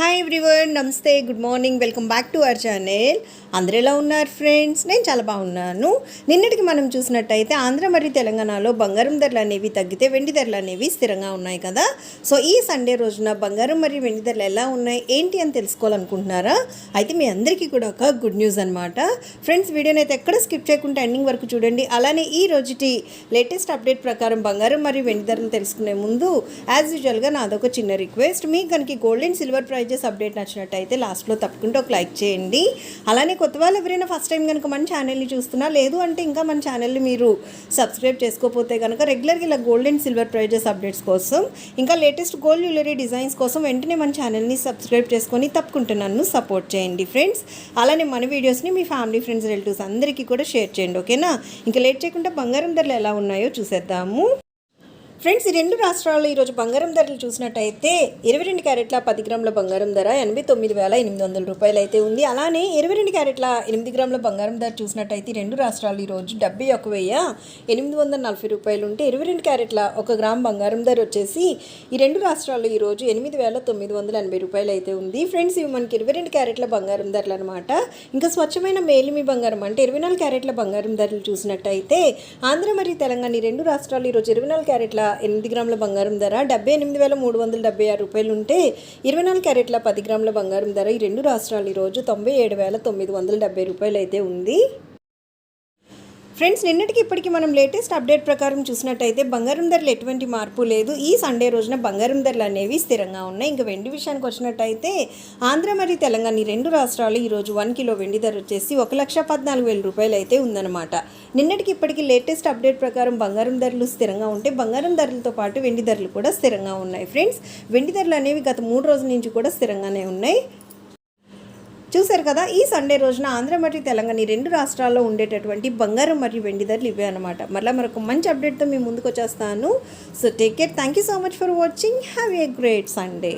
Hi everyone namaste good morning welcome back to our channel అందరు ఎలా ఉన్నారు friends నేను చాలా బాగున్నాను. నిన్నటికి మనం చూసినట్టయితే ఆంధ్ర మరియు తెలంగాణలో బంగారం ధరలు అనేవి తగ్గితే వెండి ధరలు అనేవి స్థిరంగా ఉన్నాయి కదా. సో ఈ సండే రోజున బంగారం మరియు వెండి ధరలు ఎలా ఉన్నాయి ఏంటి అని తెలుసుకోవాలనుకుంటున్నారా? అయితే మీ అందరికీ కూడా ఒక గుడ్ న్యూస్ అనమాట ఫ్రెండ్స్ వీడియోని అయితే ఎక్కడ స్కిప్ చేయకుండా ఎండింగ్ వరకు చూడండి. అలానే ఈ రోజుటి లేటెస్ట్ అప్డేట్ ప్రకారం బంగారం మరియు వెండి ధరలు తెలుసుకునే ముందు యాజ్ యూజువల్గా నాదొక చిన్న రిక్వెస్ట్ మీకు కనుక gold and silver prices update నచ్చినట్టయితే లాస్ట్లో తప్పకుండా ఒక లైక్ చేయండి. అలానే కొత్త వాళ్ళు ఎవరైనా ఫస్ట్ టైం కనుక మన ఛానల్ని చూస్తున్నా లేదు అంటే ఇంకా మన ఛానల్ని మీరు సబ్స్క్రైబ్ చేసుకోకపోతే కనుక రెగ్యులర్గా ఇలా gold and silver prices updates కోసం ఇంకా లేటెస్ట్ గోల్డ్ జ్యువెలరీ డిజైన్స్ కోసం వెంటనే మన ఛానల్ని సబ్స్క్రైబ్ చేసుకొని తప్పకుండా నన్ను సపోర్ట్ చేయండి ఫ్రెండ్స్ అలానే మన వీడియోస్ని మీ ఫ్యామిలీ ఫ్రెండ్స్ రిలేటివ్స్ అందరికీ కూడా షేర్ చేయండి ఓకేనా ఇంకా లేట్ చేయకుండా బంగారం ధరలు ఎలా ఉన్నాయో చూసేద్దాము. ఫ్రెండ్స్ ఈ రెండు రాష్ట్రాల్లో ఈరోజు బంగారం ధరలు చూసినట్టయితే ఇరవై రెండు క్యారెట్ల పది గ్రాముల బంగారం ధర ఎనభై తొమ్మిది వేల ఎనిమిది వందల రూపాయలు అయితే ఉంది. అలానే ఇరవై రెండు క్యారెట్ల ఎనిమిది గ్రాముల బంగారం ధర చూసినట్టయితే రెండు రాష్ట్రాలు ఈరోజు డెబ్బై ఒక వెయ్యి ఎనిమిది వందల నలభై రూపాయలు ఉంటే ఇరవై రెండు క్యారెట్ల ఒక గ్రామ్ బంగారం ధర వచ్చేసి ఈ రెండు రాష్ట్రాల్లో ఈరోజు ఎనిమిది వేల తొమ్మిది వందల ఎనభై రూపాయలు అయితే ఉంది. ఫ్రెండ్స్ ఇవి మనకి ఇరవై రెండు క్యారెట్ల బంగారం ధరలు అనమాట ఇంకా స్వచ్ఛమైన మేలిమి బంగారం అంటే ఇరవై నాలుగు క్యారెట్ల బంగారం ధరలు చూసినట్టయితే ఆంధ్ర మరియు తెలంగాణ ఈ రెండు రాష్ట్రాలు ఈరోజు ఇరవై నాలుగు క్యారెట్ల ఎనిమిది గ్రాముల బంగారం ధర డెబ్బై ఎనిమిది వేల మూడు వందల డెబ్బై ఆరు రూపాయలు ఉంటే ఇరవై నాలుగు క్యారెట్ల పది గ్రాముల బంగారం ధర ఈ రెండు రాష్ట్రాలు ఈరోజు తొంభై ఏడు వేల తొమ్మిది వందల డెబ్బై రూపాయలు అయితే ఉంది. ఫ్రెండ్స్ నిన్నటికి ఇప్పటికి మనం లేటెస్ట్ అప్డేట్ ప్రకారం చూసినట్టయితే బంగారం ధరలు ఎటువంటి మార్పు లేదు. ఈ సండే రోజున బంగారం ధరలు అనేవి స్థిరంగా ఉన్నాయి. ఇంకా వెండి విషయానికి వచ్చినట్టయితే ఆంధ్ర మరియు తెలంగాణ ఈ రెండు రాష్ట్రాలు ఈరోజు వన్ కిలో వెండి ధర వచ్చేసి ఒక లక్ష పద్నాలుగు వేల రూపాయలు అయితే ఉందన్నమాట. నిన్నటికి ఇప్పటికి లేటెస్ట్ అప్డేట్ ప్రకారం బంగారం ధరలు స్థిరంగా ఉంటే బంగారం ధరలతో పాటు వెండి ధరలు కూడా స్థిరంగా ఉన్నాయి. ఫ్రెండ్స్ వెండి ధరలు అనేవి గత మూడు రోజుల నుంచి కూడా స్థిరంగానే ఉన్నాయి. చూశారు కదా ఈ సండే రోజున ఆంధ్ర మరియు తెలంగాణ ఈ రెండు రాష్ట్రాల్లో ఉండేటటువంటి బంగారం మరియు వెండి ధరలు ఇవే అనమాట మళ్ళీ మరొక మంచి అప్డేట్తో మీ ముందుకు వచ్చేస్తాను. So take care thank you so much for watching have a great Sunday